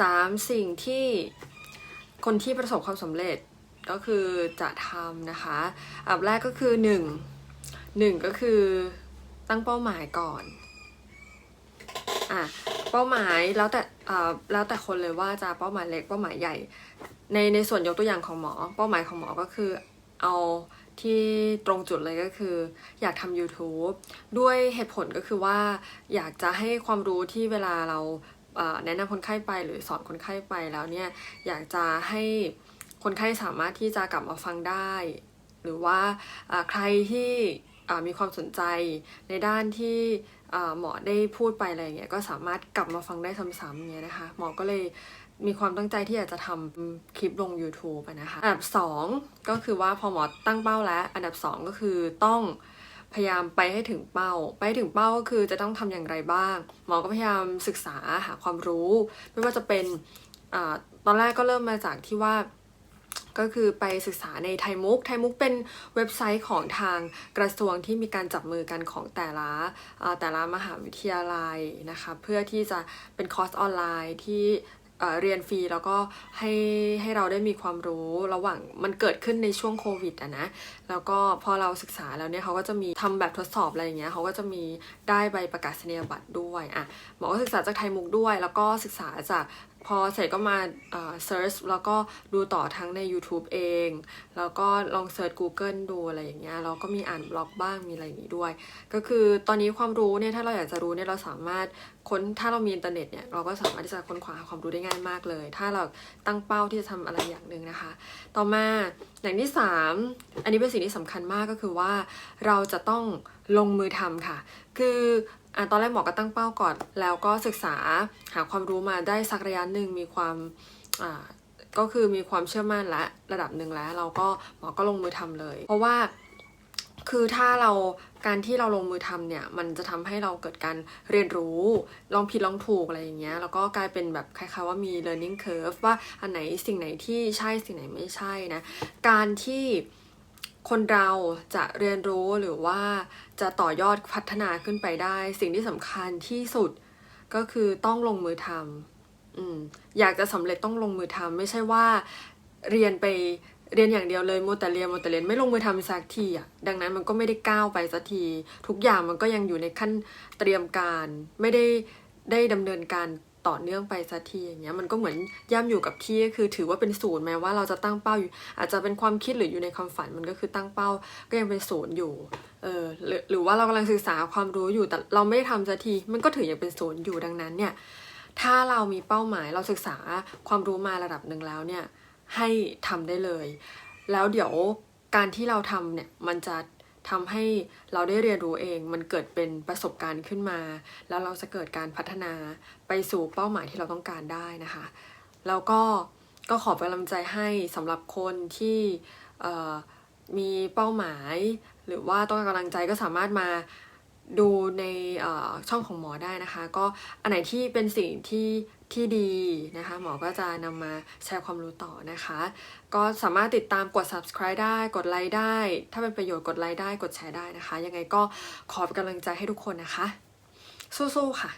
สามสิ่งที่คนที่ประสบความสำเร็จก็คือจะทำนะคะอันดับแรกก็คือหนึ่งหนึ่งก็คือตั้งเป้าหมายก่อนอะเป้าหมายแล้วแต่แล้วแต่คนเลยว่าจะเป้าหมายเล็กเป้าหมายใหญ่ ในในส่วนยกตัวอย่างของหมอ เป้าหมายของหมอก็คือเอาที่ตรงจุดเลยก็คือ อยากทำ YouTube ด้วยเหตุผลก็คือว่าอยากจะให้ความรู้ที่เวลาเรา แนะนำคนไข้ไปหรือสอนคนไข้ไปแล้วเนี่ยอยากจะให้คนไข้สามารถที่จะกลับมาฟังได้ หรือว่าใครที่มีความสนใจในด้านที่หมอได้พูดไปอะไรเงี้ยก็สามารถกลับมาฟังได้ซ้ำๆเงี้ยนะคะหมอก็เลยมีความตั้งใจที่อยากจะทำคลิปลง YouTube นะคะ อันดับ 2 ก็คือว่าพอหมอตั้งเป้าแล้ว อันดับ 2 ก็คือต้อง พยายามไปให้ถึงเป้า ไปถึงเป้าก็คือจะต้องทำอย่างไรบ้าง หมอก็พยายามศึกษาหาความรู้ ไม่ว่าจะเป็นอตอนแรกก็เริ่มมาจากที่ว่าก็คือไปศึกษาในไทยมุก ไทยมุกเป็นเว็บไซต์ของทางกระทรวงที่มีการจับมือกันของแต่ละแต่ละมหาวิทยาลัยนะคะ เพื่อที่จะเป็นคอร์สออนไลน์ที่ เรียนฟรีแล้วก็ให้ให้เราได้มีความรู้ระหว่างมันเกิดขึ้นในช่วงโควิดอะนะแล้วก็พอเราศึกษาแล้วเนี่ยเขาก็จะมีทำแบบทดสอบอะไรอย่างเงี้ยเขาก็จะมีได้ใบประกาศนียบัตรด้วยอะหมอก็ศึกษาจากไทยมุกด้วย แล้วก็ศึกษาจาก พอเสร็จก็มาเอ่อ search แล้วก็ดูต่อทั้งใน YouTube เอง แล้วก็ลองเซิร์ช Google ดูอะไรอย่างเงี้ยแล้วก็มีอ่านบล็อกบ้างมีอะไรอย่างงี้ด้วย ก็คือตอนนี้ความรู้เนี่ยถ้าเราอยากจะรู้เนี่ยเราสามารถค้นถ้าเรามีอินเทอร์เน็ตเนี่ยเราก็สามารถที่จะค้นคว้าหาความรู้ได้ง่ายมากเลย ถ้าเราตั้งเป้าที่จะทำอะไรอย่างหนึ่งนะคะ ต่อมาอย่างที่ 3 อันนี้เป็นสิ่งที่สำคัญมากก็คือว่าเราจะต้องลงมือทำค่ะ คือ อะตอนแรกหมอก็ตั้งเป้าก่อน แล้วก็ศึกษาหาความรู้มาได้สักระยะหนึ่งมีความอ่าก็คือมีความเชื่อมั่นและระดับหนึ่งแล้ว เราก็หมอก็ลงมือทำเลย เพราะว่าคือถ้าเราการที่เราลงมือทำเนี่ยมันจะทำให้เราเกิดการเรียนรู้ลองผิดลองถูกอะไรอย่างเงี้ยแล้วก็กลายเป็นแบบคล้ายๆว่ามี learning curve ว่าอันไหนสิ่งไหนที่ใช่สิ่งไหนไม่ใช่นะการที่ คนเราจะเรียนรู้หรือว่าจะต่อยอดพัฒนาขึ้นไปได้ สิ่งที่สำคัญที่สุดก็คือต้องลงมือทำอืมอยากจะสำเร็จต้องลงมือทำไม่ใช่ว่าเรียนไปเรียนอย่างเดียวเลยมัวแต่เรียนมัวแต่เรียนไม่ลงมือทำสักทีอะดังนั้นมันก็ไม่ได้ก้าวไปสักที ทุกอย่างมันก็ยังอยู่ในขั้นเตรียมการ ไม่ได้ได้ดำเนินการ ต่อเนื่องไปสักทีอย่างเงี้ยมันก็เหมือนย่ำอยู่กับที่ก็คือถือว่าเป็นศูนย์แม้ว่าเราจะตั้งเป้าอยู่ อาจจะเป็นความคิดหรืออยู่ในความฝันมันก็คือตั้งเป้าก็ยังเป็นศูนย์อยู่เออหรือหรือว่าเรากำลังศึกษาความรู้อยู่แต่เราไม่ได้ทำสักทีมันก็ถือยังเป็นศูนย์อยู่ดังนั้นเนี่ยถ้าเรามีเป้าหมายเราศึกษาความรู้มาระดับหนึ่งแล้วเนี่ยให้ทำได้เลย แล้วเดี๋ยวการที่เราทำเนี่ยมันจะ ทำให้เราได้เรียนรู้เอง มันเกิดเป็นประสบการณ์ขึ้นมา แล้วเราจะเกิดการพัฒนาไปสู่เป้าหมายที่เราต้องการได้นะคะ แล้วก็ก็ขอเป็นกำลังใจให้สำหรับคนที่มีเป้าหมาย หรือว่าต้องการกำลังใจก็สามารถมา ดูในช่องของหมอได้นะคะ ก็อันไหนที่เป็นสิ่งที่ที่ดีนะคะ หมอก็จะนำมาแชร์ความรู้ต่อนะคะ ก็สามารถติดตามกด subscribe ได้กดไลค์ได้ ถ้าเป็นประโยชน์กดไลค์ได้กดแชร์ได้นะคะ ยังไงก็ขอเป็นกำลังใจให้ทุกคนนะคะ สู้ๆค่ะ